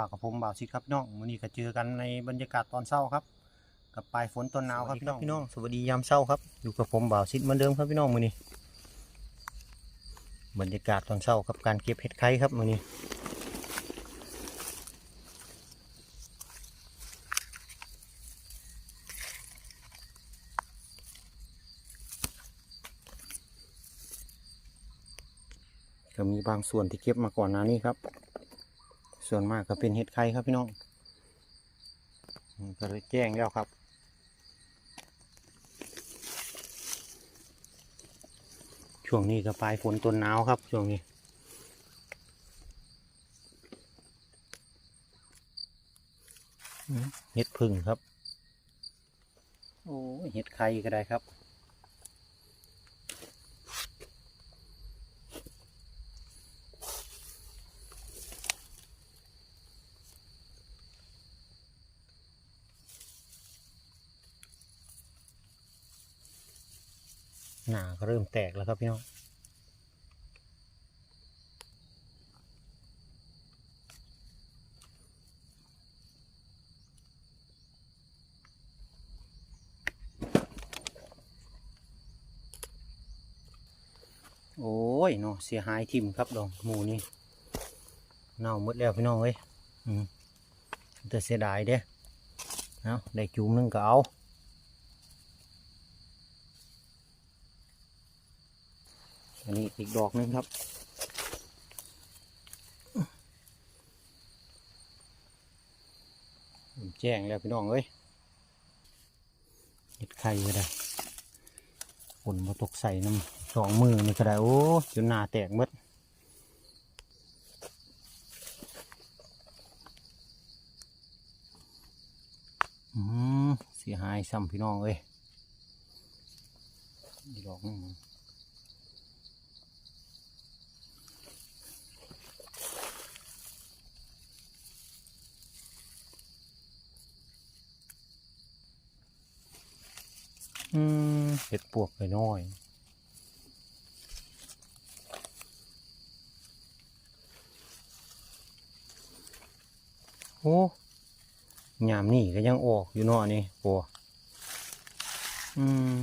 ว่ากับผมบ่าวชิดครับพี่น้องมื้อนี้ก็เจอกันในบรรยากาศตอนเช้าครับ กับปลายฝนต้นหนาวครับพี่น้องพี่น้องสวัสดียามเช้าครับ อยู่กับผมบ่าวชิดเหมือนเดิมครับพี่น้องมื้อนี้ บรรยากาศตอนเช้ากับการเก็บเห็ดไข่ครับมื้อนี้ก็มีบางส่วนที่เก็บมาก่อนหน้านี้ครับ ส่วนมากก็เป็นเห็ดไข่ครับพี่น้องก็เลยแจ้งแล้วครับ ช่วงนี้ก็ปลายฝนต้นหนาวครับช่วงนี้เห็ดพึ่งครับ โอ้เห็ดไข่ก็ได้ครับ หนาก็เริ่มแตกแล้วครับพี่น้องโอ้ยเนาะเสียหายทิมครับดองหมูนี่เน่าหมดแล้วพี่น้องเอ้ยอืมแต่เสียดายเด้เอาได้จุ่มหนึงก็เอา อันนี้อีกดอกนึงครับ แจ้งแล้วพี่น้องเอ้ยเห็ดไข่ก็ได้ฝนมาตกใส่น้ำสองมือนี่ก็ได้โอ้จนหนาแตกมดอืมเสียหายซ้ำพี่น้องเอ้ยอีกดอกนึง อืมเห็ดปวกน้อยโอ้ยามนี่ก็ยังออกอยู่เนาะนี่ปัวอืม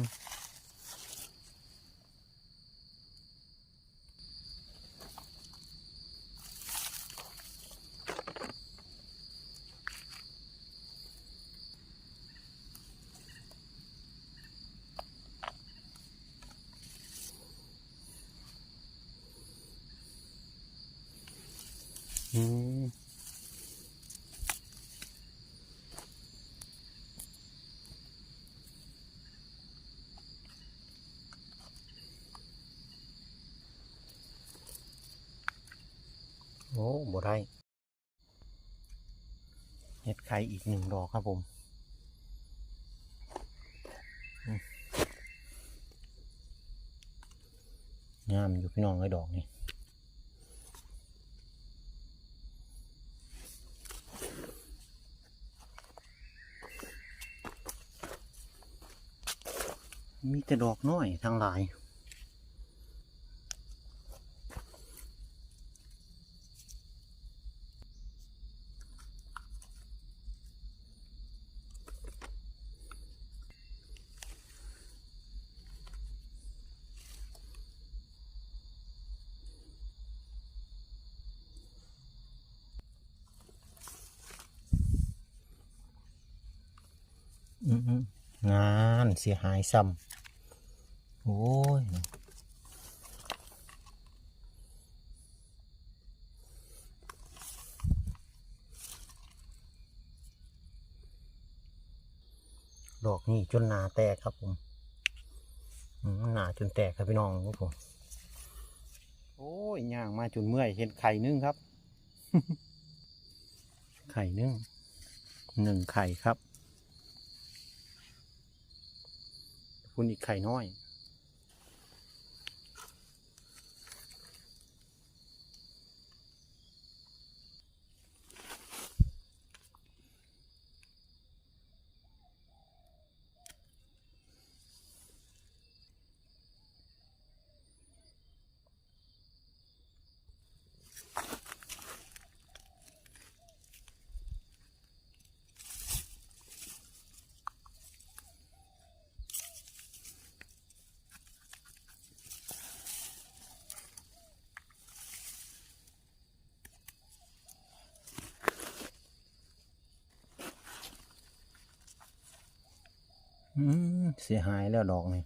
โอ้บ่ได้เห็ดไข่อีกหนึ่งดอกครับผมอืมงามอยู่พี่น้องไอ้ดอกนี่ แต่ดอกน้อยทั้งหลายอืมงานเสียหายซ้ำ โอ้ยดอกนี่จนหนาแตกครับผมอืมหนาจนแตกครับพี่น้องครับผมโอ้ยย่างมาจนเมื่อยเห็นไข่นึ่งครับ ไข่นึ่งหนึ่งไข่ครับ คุณอีกไข่น้อย เสียหายแล้วดอกนี่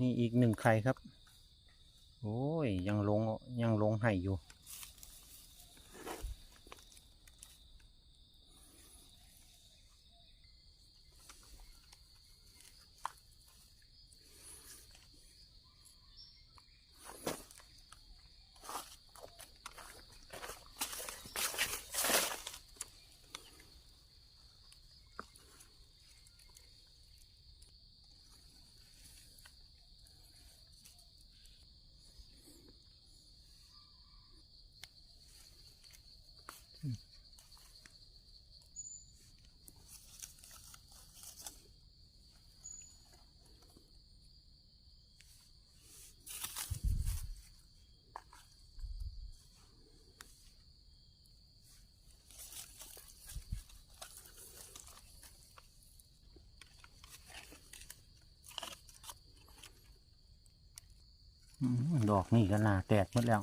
นี่อีกหนึ่งไข่ครับ โอ้ย ยังลงยังลงให้อยู่ ดอกนี่ก็หนาแตกหมดแล้ว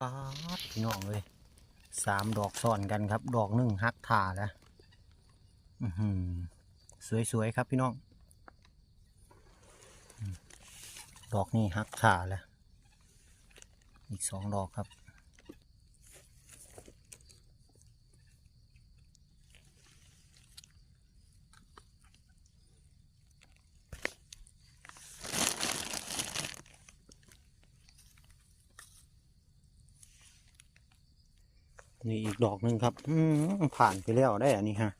ป๊าดพี่น้องเลย สามดอกซ้อนกันครับ ดอกหนึ่งฮักถ่าแล้วอือหือสวยๆครับพี่น้อง ดอกนี้ฮักถ่าแล้ว อีกสองดอกครับ นี่อีกดอกหนึ่งครับ อืมผ่านไปแล้วได้อันนี้ฮะ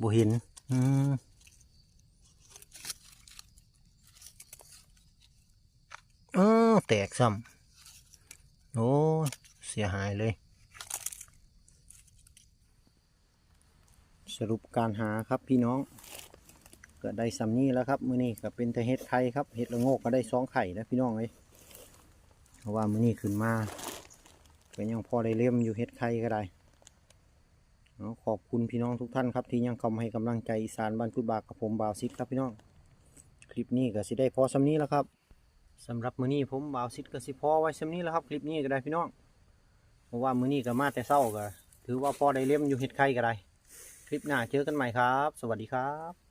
บุหิน อืมเออแตกซ้ำโอ้เสียหายเลย สรุปการหาครับพี่น้องก็ได้ซ้ำนี้แล้วครับ มือนี้ก็เป็นแต่เห็ดไข่ครับเห็ดละโงกก็ได้สองไข่แล้วพี่น้องเลยเพราะว่ามือนี้ขึ้นมา ก็ยังพอได้เลี่ยมอยู่เฮ็ดไข่ก็ได้เอาขอบคุณพี่น้องทุกท่านครับที่ยังเข้ามาให้กำลังใจอีสานบ้านกุดบากกับผมบ่าวซิดครับพี่น้อง คลิปนี้ก็สิได้พอสำนี้แล้วครับสำหรับมื้อนี้ผมบ่าวซิดก็สิพอไว้สำนี้แล้วครับ คลิปนี้ก็ได้พี่น้องเพราะว่ามื้อนี้ก็มาแต่เช้าก็ถือว่าพอได้เลี่ยมอยู่เฮ็ดไข่ก็ได้ คลิปหน้าเจอกันใหม่ครับ สวัสดีครับ